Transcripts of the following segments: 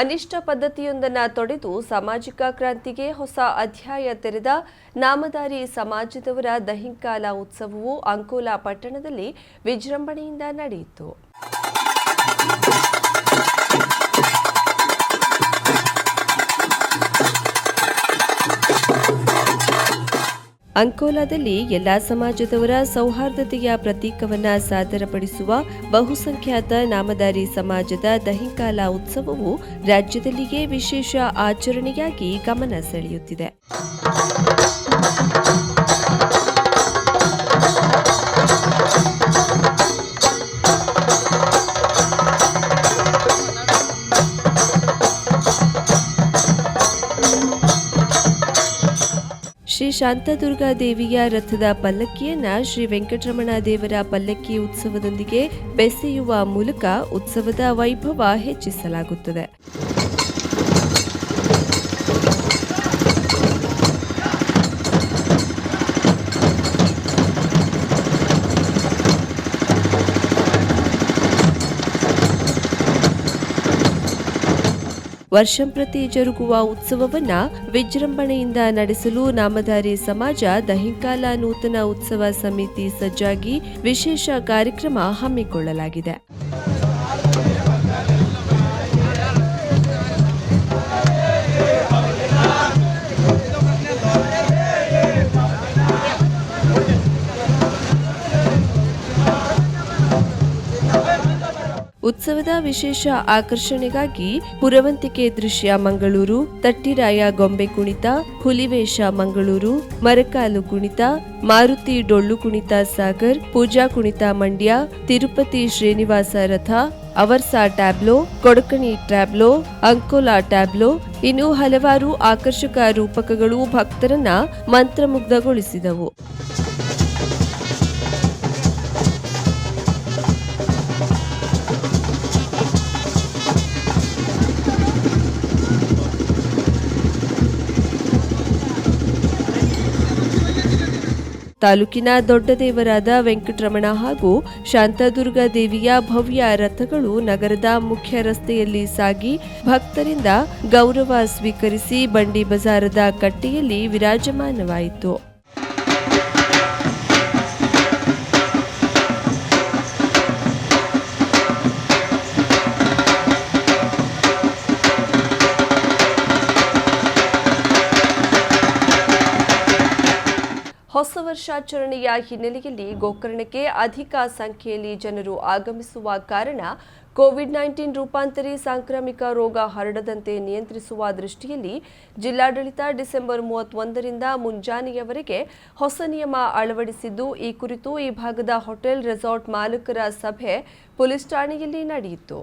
ಅನಿಷ್ಟ ಪದ್ಧತಿಯೊಂದನ್ನು ತೊಡೆದು ಸಾಮಾಜಿಕ ಕ್ರಾಂತಿಗೆ ಹೊಸ ಅಧ್ಯಾಯ ತೆರೆದ ನಾಮಧಾರಿ ಸಮಾಜದವರ ದಹಿಂಕಾಲ ಉತ್ಸವವು ಅಂಕೋಲಾ ಪಟ್ಟಣದಲ್ಲಿ ವಿಜೃಂಭಣೆಯಿಂದ ನಡೆಯಿತು. ಅಂಕೋಲಾದಲ್ಲಿ ಎಲ್ಲಾ ಸಮಾಜದವರ ಸೌಹಾರ್ದತೆಯ ಪ್ರತೀಕವನ್ನು ಸಾದರಪಡಿಸುವ ಬಹುಸಂಖ್ಯಾತ ನಾಮಧಾರಿ ಸಮಾಜದ ದಹಿಂಕಾಲ ಉತ್ಸವವು ರಾಜ್ಯದಲ್ಲಿಯೇ ವಿಶೇಷ ಆಚರಣೆಯಾಗಿ ಗಮನ ಸೆಳೆಯುತ್ತಿದೆ. ಶ್ರೀ ಶಾಂತದುರ್ಗಾ ದೇವಿಯ ರಥದ ಪಲ್ಲಕ್ಕಿಯನ್ನ ಶ್ರೀ ವೆಂಕಟರಮಣ ದೇವರ ಪಲ್ಲಕ್ಕಿ ಉತ್ಸವದೊಂದಿಗೆ ಬೆಸೆಯುವ ಮೂಲಕ ಉತ್ಸವದ ವೈಭವ ಹೆಚ್ಚಿಸಲಾಗುತ್ತದೆ. ವರ್ಷಂಪ್ರತಿ ಜರುಗುವ ಉತ್ಸವವನ್ನ ವಿಜೃಂಭಣೆಯಿಂದ ನಡೆಸಲು ನಾಮಧಾರಿ ಸಮಾಜ ದಹಿಂಕಾಲ ನೂತನ ಉತ್ಸವ ಸಮಿತಿ ಸಜ್ಜಾಗಿ ವಿಶೇಷ ಕಾರ್ಯಕ್ರಮ ಹಮ್ಮಿಕೊಳ್ಳಲಾಗಿದೆ. ಉತ್ಸವದ ವಿಶೇಷ ಆಕರ್ಷಣೆಗಾಗಿ ಪುರವಂತಿಕೆ ದೃಶ್ಯ ಮಂಗಳೂರು, ತಟ್ಟಿರಾಯ ಗೊಂಬೆ ಕುಣಿತ, ಹುಲಿವೇಷ ಮಂಗಳೂರು, ಮರಕಾಲು ಕುಣಿತ, ಮಾರುತಿ ಡೊಳ್ಳು ಕುಣಿತ ಸಾಗರ್, ಪೂಜಾ ಕುಣಿತ ಮಂಡ್ಯ, ತಿರುಪತಿ ಶ್ರೀನಿವಾಸ ರಥ, Avarsa tableau, Kodkani tableau, Ankola tableau, ಇನ್ನು ಹಲವಾರು ಆಕರ್ಷಕ ರೂಪಕಗಳು ಭಕ್ತರನ್ನ ಮಂತ್ರಮುಗ್ಧಗೊಳಿಸಿದವು. ತಾಲೂಕಿನ ದೊಡ್ಡ ದೇವರಾದ ವೆಂಕಟರಮಣ ಹಾಗೂ ಶಾಂತದುರ್ಗ ದೇವಿಯ ಭವ್ಯ ರಥಗಳು ನಗರದ ಮುಖ್ಯ ರಸ್ತೆಯಲ್ಲಿ ಸಾಗಿ ಭಕ್ತರಿಂದ ಗೌರವ ಸ್ವೀಕರಿಸಿ ಬಂಡಿ ಬಜಾರದ ಕಟ್ಟೆಯಲ್ಲಿ ವಿರಾಜಮಾನವಾಯಿತು. ವರ್ಷಾಚರಣೆಯ ಹಿನ್ನೆಲೆಯಲ್ಲಿ ಗೋಕರ್ಣಕ್ಕೆ ಅಧಿಕ ಸಂಖ್ಯೆಯಲ್ಲಿ ಜನರು ಆಗಮಿಸುವ ಕಾರಣ ಕೋವಿಡ್ ನೈನ್ಟೀನ್ ರೂಪಾಂತರಿ ಸಾಂಕ್ರಾಮಿಕ ರೋಗ ಹರಡದಂತೆ ನಿಯಂತ್ರಿಸುವ ದೃಷ್ಟಿಯಲ್ಲಿ ಜಿಲ್ಲಾಡಳಿತ ಡಿಸೆಂಬರ್ ಮೂವತ್ತೊಂದರಿಂದ ಮುಂಜಾನೆಯವರೆಗೆ ಹೊಸ ನಿಯಮ ಅಳವಡಿಸಿದ್ದು, ಈ ಕುರಿತು ಈ ಭಾಗದ ಹೋಟೆಲ್ ರೆಸಾರ್ಟ್ ಮಾಲೀಕರ ಸಭೆ ಪೊಲೀಸ್ ಠಾಣೆಯಲ್ಲಿ ನಡೆಯಿತು.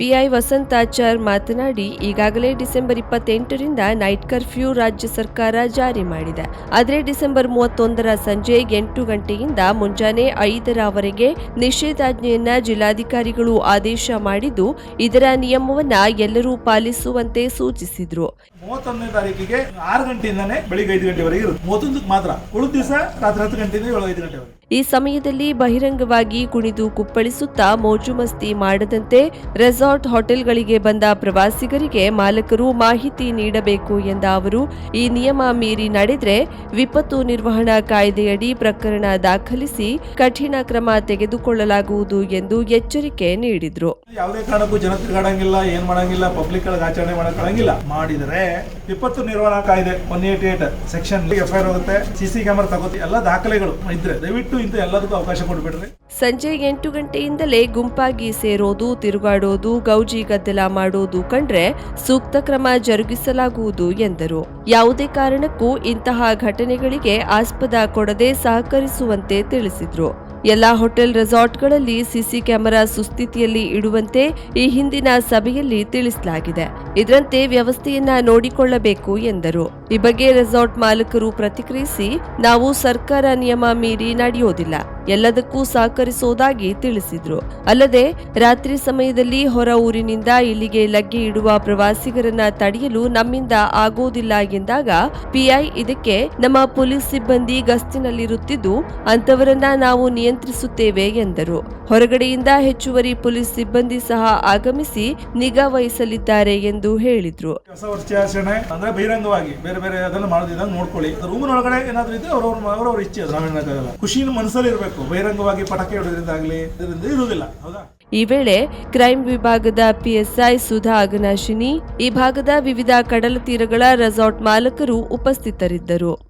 ಪಿಐ ವಸಂತಾಚಾರ್ ಮಾತನಾಡಿ ಈಗಾಗಲೇ ಡಿಸೆಂಬರ್ ಇಪ್ಪತ್ತೆಂಟರಿಂದ ನೈಟ್ ಕರ್ಫ್ಯೂ ರಾಜ್ಯ ಸರ್ಕಾರ ಜಾರಿ ಮಾಡಿದೆ. ಆದರೆ ಡಿಸೆಂಬರ್ ಮೂವತ್ತೊಂದರ ಸಂಜೆ ಎಂಟು ಗಂಟೆಯಿಂದ ಮುಂಜಾನೆ ಐದರವರೆಗೆ ನಿಷೇಧಾಜ್ಞೆಯನ್ನ ಜಿಲ್ಲಾಧಿಕಾರಿಗಳು ಆದೇಶ ಮಾಡಿದ್ದು ಇದರ ನಿಯಮವನ್ನ ಎಲ್ಲರೂ ಪಾಲಿಸುವಂತೆ ಸೂಚಿಸಿದ್ರು. ಮೂವತ್ತೊಂದನೇ ತಾರೀಕಿಗೆ ಆರು ಗಂಟೆಯಿಂದಾನೆ ಬೆಳಿಗ್ಗೆ ಐದು ಗಂಟೆವರೆಗೆ ಇರುತ್ತೆ. ಮೂವತ್ತೊಂದಕ್ಕೆ ಮಾತ್ರ. ಉಳಿದ ದಿವಸ ರಾತ್ರಿ ಹತ್ತು ಗಂಟೆಯಿಂದ ಏಳು ಐದು ಗಂಟೆವರೆಗೆ. ಈ ಸಮಯದಲ್ಲಿ ಬಹಿರಂಗವಾಗಿ ಕುಣಿದು ಕುಪ್ಪಳಿಸುತ್ತಾ ಮೋಜು ಮಸ್ತಿ ಮಾಡದಂತೆ ರೆಸಾರ್ಟ್ ಹೋಟೆಲ್ಗಳಿಗೆ ಬಂದ ಪ್ರವಾಸಿಗರಿಗೆ ಮಾಲಕರು ಮಾಹಿತಿ ನೀಡಬೇಕು ಎಂದ ಅವರು ಈ ನಿಯಮ ಮೀರಿ ನಡೆದರೆ ವಿಪತ್ತು ನಿರ್ವಹಣಾ ಕಾಯ್ದೆಯಡಿ ಪ್ರಕರಣ ದಾಖಲಿಸಿ ಕಠಿಣ ಕ್ರಮ ತೆಗೆದುಕೊಳ್ಳಲಾಗುವುದು ಎಂದು ಎಚ್ಚರಿಕೆ ನೀಡಿದ್ರು. ಯಾವುದೇ ಕಾರಣಕ್ಕೂ ಜನ ತಿರುಗಾಡಂಗಿಲ್ಲ ಏನ್ ಮಾಡಂಗಿಲ್ಲ ಪಬ್ಲಿಕ್ ಆಚರಣೆ ಮಾಡಕ್ಕಾಗಂಗಿಲ್ಲ ಮಾಡಿದರೆ ವಿಪತ್ತು ನಿರ್ವಹಣಾ ಕಾಯ್ದೆ one eight eight section F I R ಹೋಗುತ್ತೆ ಸಿಸಿ ಕ್ಯಾಮರಾ ತಗೋತಿ ಎಲ್ಲ ದಾಖಲೆಗಳು ಇದ್ರೆ ದಯವಿಟ್ಟು ಇಂತ ಎಲ್ಲದಕ್ಕೂ ಅವಕಾಶ ಕೊಡ್ಬೇಡ್ರಿ. ಸಂಜೆ ಎಂಟು ಗಂಟೆಯಿಂದಲೇ ಗುಂಪಾಗಿ ಸೇರೋದು ತಿರುಗಾಡೋದು ಗೌಜಿ ಗದ್ದಲ ಮಾಡುವುದು ಕಂಡ್ರೆ ಸೂಕ್ತ ಕ್ರಮ ಜರುಗಿಸಲಾಗುವುದು ಎಂದರು. ಯಾವುದೇ ಕಾರಣಕ್ಕೂ ಇಂತಹ ಘಟನೆಗಳಿಗೆ ಆಸ್ಪದ ಕೊಡದೆ ಸಹಕರಿಸುವಂತೆ ತಿಳಿಸಿದ್ರು. ಎಲ್ಲ ಹೋಟೆಲ್ ರೆಸಾರ್ಟ್ಗಳಲ್ಲಿ ಸಿಸಿ ಕ್ಯಾಮೆರಾ ಸುಸ್ಥಿತಿಯಲ್ಲಿ ಇಡುವಂತೆ ಈ ಹಿಂದಿನ ಸಭೆಯಲ್ಲಿ ತಿಳಿಸಲಾಗಿದೆ. ಇದರಂತೆ ವ್ಯವಸ್ಥೆಯನ್ನ ನೋಡಿಕೊಳ್ಳಬೇಕು ಎಂದರು. ಈ ಬಗ್ಗೆ ರೆಸಾರ್ಟ್ ಮಾಲೀಕರು ಪ್ರತಿಕ್ರಿಯಿಸಿ, ನಾವು ಸರ್ಕಾರ ನಿಯಮ ಮೀರಿ ನಡೆಯೋದಿಲ್ಲ. ಎಲ್ಲದಕ್ಕೂ ಸಹಕರಿಸೋದಾಗಿ ತಿಳಿಸಿದ್ರು. ಅಲ್ಲದೆ, ರಾತ್ರಿ ಸಮಯದಲ್ಲಿ ಹೊರ ಊರಿನಿಂದ ಇಲ್ಲಿಗೆ ಲಗ್ಗೆ ಇಡುವ ಪ್ರವಾಸಿಗರನ್ನ ತಡೆಯಲು ನಮ್ಮಿಂದ ಆಗೋದಿಲ್ಲ ಎಂದಾಗ, ಪಿಐ ಇದಕ್ಕೆ ನಮ್ಮ ಪೊಲೀಸ್ ಸಿಬ್ಬಂದಿ ಗಸ್ತಿನಲ್ಲಿರುತ್ತಿದ್ದು ಅಂತವರನ್ನ ನಾವು ನಿಯಂತ್ರಿಸುತ್ತೇವೆ ಎಂದರು. ಹೊರಗಡೆಯಿಂದ ಹೆಚ್ಚುವರಿ ಪೊಲೀಸ್ ಸಿಬ್ಬಂದಿ ಸಹ ಆಗಮಿಸಿ ನಿಗಾ ವಹಿಸಲಿದ್ದಾರೆ ಎಂದು ಹೇಳಿದ್ರು. ಹೊಸ ವರ್ಷಾಚರಣೆ ಅಂದ್ರೆ ಬಹಿರಂಗವಾಗಿ ಬೇರೆ ಬೇರೆ ಅದನ್ನ ಮಾಡದಿದ್ದಂಗೆ ನೋಡ್ಕೊಳ್ಳಿ. ರೂಮಿನ ಒಳಗಡೆ ಏನಾದ್ರು ಇದ್ರೆ ಅವ್ರವ್ರ ಅವ್ರವ್ರ ಇಚ್ಛೆ ಅದು ಖುಷಿನ ಮನಸ್ಸಲ್ಲಿ ಇರಬೇಕು. ಬಹಿರಂಗವಾಗಿ ಪಟಾಕಿ ಹೊಡೋದ್ರಿಂದ ಆಗ್ಲಿ ಇದರಿಂದ ಇರುವುದಿಲ್ಲ. ಹೌದಾ? ಈ ವೇಳೆ ಕ್ರೈಂ ವಿಭಾಗದ ಪಿಎಸ್ಐ ಸುಧಾ ಅಗನಾಶಿನಿ ಈ ಭಾಗದ ವಿವಿಧ ಕಡಲ ತೀರಗಳ ರೆಸಾರ್ಟ್ ಮಾಲಕರು ಉಪಸ್ಥಿತರಿದ್ದರು.